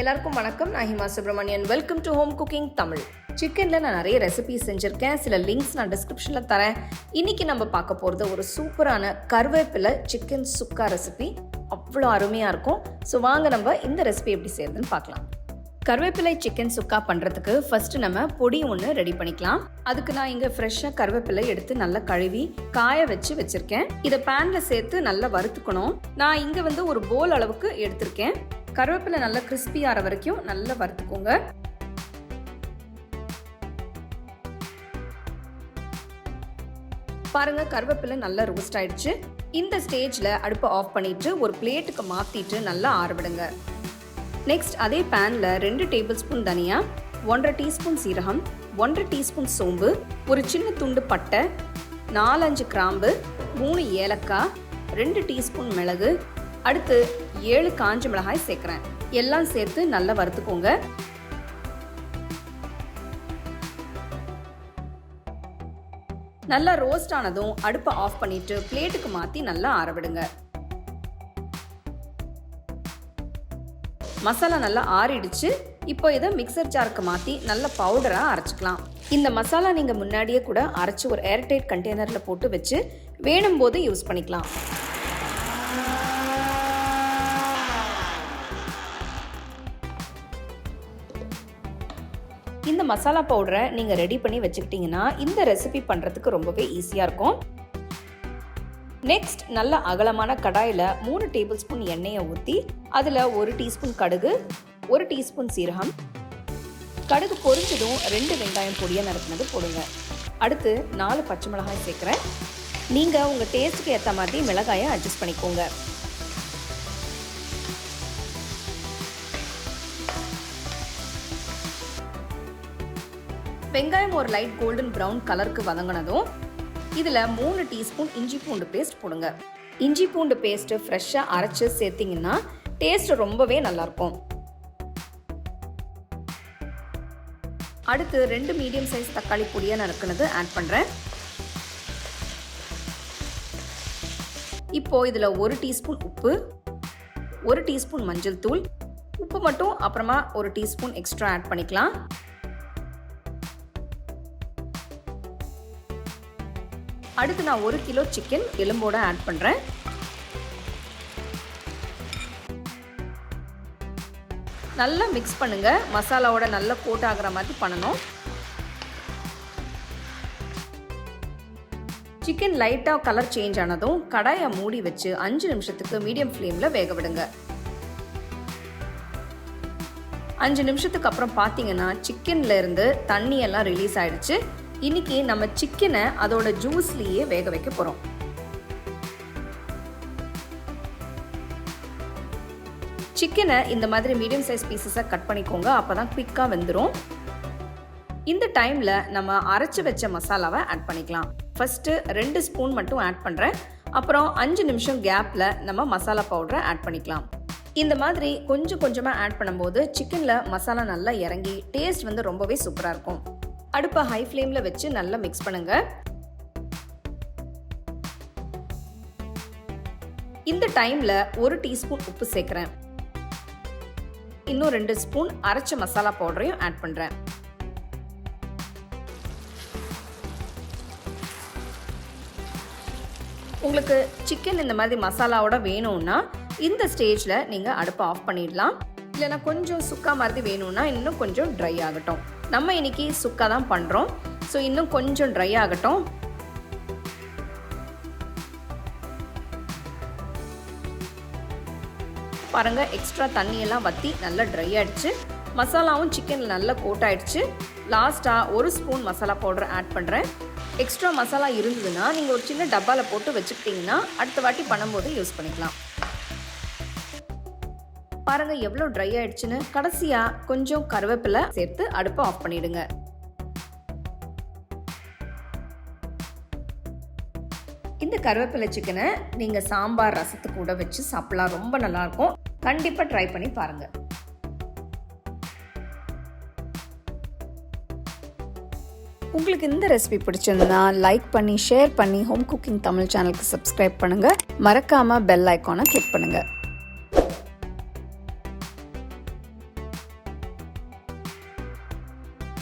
எல்லாருக்கும் வணக்கம். நான் Hima Subramanian. Welcome to home cooking Tamil சிக்கனில் நான் நிறைய ரெசிபிஸ் செஞ்சுருக்கேன். சில லிங்க்ஸ் நான் டிஸ்கிரிப்ஷனில் தரேன். இன்றைக்கி நம்ம பார்க்க போகிறது ஒரு சூப்பரான கருவேப்பிலை சிக்கன் சுக்கா ரெசிபி அவ்வளோ அருமையாக இருக்கும். ஸோ வாங்க நம்ம இந்த ரெசிபி எப்படி செய்யறதுன்னு பார்க்கலாம். கருவேப்பிலை சிக்கன் சுக்கா பண்ணுறதுக்கு ஃபஸ்ட்டு நம்ம பொடி ஒன்று ரெடி பண்ணிக்கலாம். அதுக்கு நான் இங்கே ஃப்ரெஷ்ஷாக கருவேப்பிலை எடுத்து நல்லா கழுவி காய வச்சு வச்சுருக்கேன். இதை பேனில் சேர்த்து நல்லா வறுத்துக்கணும். நான் இங்கே வந்து ஒரு போல் அளவுக்கு எடுத்திருக்கேன். கருவேப்பிலை நல்லா கிறிஸ்பி ஆகிற வரைக்கும் நல்லா வறுத்துக்கோங்க. பாருங்க கருவேப்பிலை நல்லா ரோஸ்ட் ஆயிடுச்சு. இந்த ஸ்டேஜில் அடுப்பை ஆஃப் பண்ணிட்டு ஒரு பிளேட்டுக்கு மாற்றிட்டு நல்லா ஆறவிடுங்க நெக்ஸ்ட் அதே பேனில் ரெண்டு டேபிள் ஸ்பூன் தனியா ஒன்றரை டீஸ்பூன் சீரகம் ஒன்றரை டீஸ்பூன் சோம்பு ஒரு சின்ன துண்டு பட்டை நாலஞ்சு கிராம்பு மூணு ஏலக்காய் ரெண்டு டீஸ்பூன் மிளகு அடுத்து ஏழு காஞ்ச மிளகாய் சேர்க்குறேன். எல்லாம் சேர்த்து நல்லா வறுத்துக்கோங்க. நல்லா ரோஸ்ட் ஆனதும் அடுப்பை ஆஃப் பண்ணிட்டு பிளேட்டுக்கு மாற்றி நல்லா ஆறவிடுங்க மசாலா நல்லா ஆறிடுச்சு. இப்போ இதை மிக்சர் ஜாருக்கு மாற்றி நல்ல பவுடராக அரைச்சிக்கலாம். இந்த மசாலா நீங்கள் முன்னாடியே கூட அரைச்சி ஒரு ஏர்டைட் கண்டெய்னரில் போட்டு வச்சு வேணும் போது யூஸ் பண்ணிக்கலாம். இந்த மசாலா பவுடரை நீங்கள் ரெடி பண்ணி வச்சுக்கிட்டிங்கன்னா இந்த ரெசிபி பண்ணுறதுக்கு ரொம்பவே ஈஸியாக இருக்கும். நெக்ஸ்ட் நல்ல அகலமான கடாயில் மூணு டேபிள் ஸ்பூன் எண்ணெயை ஊற்றி அதில் ஒரு டீஸ்பூன் கடுகு ஒரு டீஸ்பூன் சீரகம். கடுகு பொரிஞ்சதும் ரெண்டு வெங்காயம் பொடியாக நறுக்கினது போடுங்க. அடுத்து நாலு பச்சை மிளகாய் சேர்க்குறேன். நீங்கள் உங்கள் டேஸ்ட்டுக்கு ஏற்ற மாதிரி மிளகாயை அட்ஜஸ்ட் பண்ணிக்கோங்க. வெங்காயம் ஒரு லைட் கோல்டன் ப்ரௌன் கலருக்கு வதங்கினதும் இதில் மூணு டீஸ்பூன் இஞ்சி பூண்டு பேஸ்ட் போடுங்க. இஞ்சி பூண்டு பேஸ்ட்டு ஃப்ரெஷ்ஷாக அரைச்சி சேர்த்திங்கன்னா டேஸ்ட் ரொம்பவே நல்லாயிருக்கும் அடுத்து ரெண்டு மீடியம் சைஸ் தக்காளி பொடியாக நறுக்குனது ஆட் பண்ணுறேன் இப்போ இதில் ஒரு டீஸ்பூன் உப்பு ஒரு டீஸ்பூன் மஞ்சள் தூள் உப்பு மட்டும் அப்புறமா ஒரு டீஸ்பூன் எக்ஸ்ட்ரா ஆட் பண்ணிக்கலாம். அடுத்து நான் ஒரு கிலோ சிக்கன் எலும்போட ஆட் பண்ணுறேன் நல்லா மிக்ஸ் பண்ணுங்க. மசாலாவோட நல்லா கோட் ஆகிற மாதிரி பண்ணணும். சிக்கன் லைட்டாக கலர் சேஞ்ச் ஆனதும் கடாயை மூடி வச்சு அஞ்சு நிமிஷத்துக்கு மீடியம் ஃப்ளேமில் வேக விடுங்க. அஞ்சு நிமிஷத்துக்கு அப்புறம் பார்த்தீங்கன்னா சிக்கன்லேருந்து இருந்து ரிலீஸ் ஆயிடுச்சு. இன்னைக்கு நம்ம சிக்கனை அதோட ஜூஸ்லேயே வேக வைக்க போகிறோம் சிக்கனை இந்த மாதிரி மீடியம் சைஸ் பீசஸாக கட் பண்ணிக்கோங்க அப்போ தான் குயிக்காக வெந்துடும் இந்த டைமில் நம்ம அரைச்சி வச்ச மசாலாவை ஆட் பண்ணிக்கலாம். ஃபஸ்ட்டு ரெண்டு ஸ்பூன் மட்டும் ஆட் பண்ணுறேன் அப்புறம் அஞ்சு நிமிஷம் கேப்பில் நம்ம மசாலா பவுடரை ஆட் பண்ணிக்கலாம். இந்த மாதிரி கொஞ்சம் கொஞ்சமாக ஆட் பண்ணும்போது சிக்கனில் மசாலா நல்லா இறங்கி டேஸ்ட் வந்து ரொம்பவே சூப்பராக இருக்கும். அடுப்பை ஹை ஃப்ளேமில் வச்சு நல்லா மிக்ஸ் பண்ணுங்க. இந்த டைமில் ஒரு டீஸ்பூன் உப்பு சேர்க்குறேன். இன்னும் ரெண்டு ஸ்பூன் அரைச்ச மசாலா பவுடரையும் ஆட் பண்ணுறேன் உங்களுக்கு சிக்கன் இந்த மாதிரி மசாலாவோட வேணும்னா இந்த ஸ்டேஜில் நீங்கள் அடுப்பை ஆஃப் பண்ணிடலாம். இல்லைனா கொஞ்சம் சுக்கா மாதிரி வேணும்னா இன்னும் கொஞ்சம் ட்ரை ஆகட்டும். நம்ம இன்னைக்கு சுக்கா தான் பண்ணுறோம் ஸோ இன்னும் கொஞ்சம் ட்ரை ஆகட்டும். பாருங்க எக்ஸ்ட்ரா தண்ணியெல்லாம் வற்றி நல்லா ட்ரை ஆகிடுச்சு மசாலாவும் சிக்கனில் நல்லா கோட் ஆகிடுச்சு லாஸ்ட்டாக ஒரு ஸ்பூன் மசாலா பவுடர் ஆட் பண்ணுறேன் எக்ஸ்ட்ரா மசாலா இருந்ததுன்னா நீங்கள் ஒரு சின்ன டப்பாவில் போட்டு வச்சுக்கிட்டிங்கன்னா அடுத்த வாட்டி பண்ணும்போது யூஸ் பண்ணிக்கலாம். பாருங்க எவ்வளோ ட்ரை ஆயிடுச்சுன்னு. கடைசியாக கொஞ்சம் கருவேப்பிலை சேர்த்து அடுப்பை ஆஃப் பண்ணிடுங்க. இந்த கருவேப்பிலை சிக்கனை நீங்கள் சாம்பார் ரசத்து கூட வச்சு சாப்பிடலாம். ரொம்ப நல்லாயிருக்கும். கண்டிப்பாக ட்ரை பண்ணி பாருங்கள் உங்களுக்கு இந்த ரெசிபி பிடிச்சிருந்தா லைக் பண்ணி ஷேர் பண்ணி ஹோம் குக்கிங் தமிழ் சேனலுக்கு சப்ஸ்கிரைப் பண்ணுங்கள் மறக்காமல் பெல் ஐக்கானை கிளிக் பண்ணுங்கள்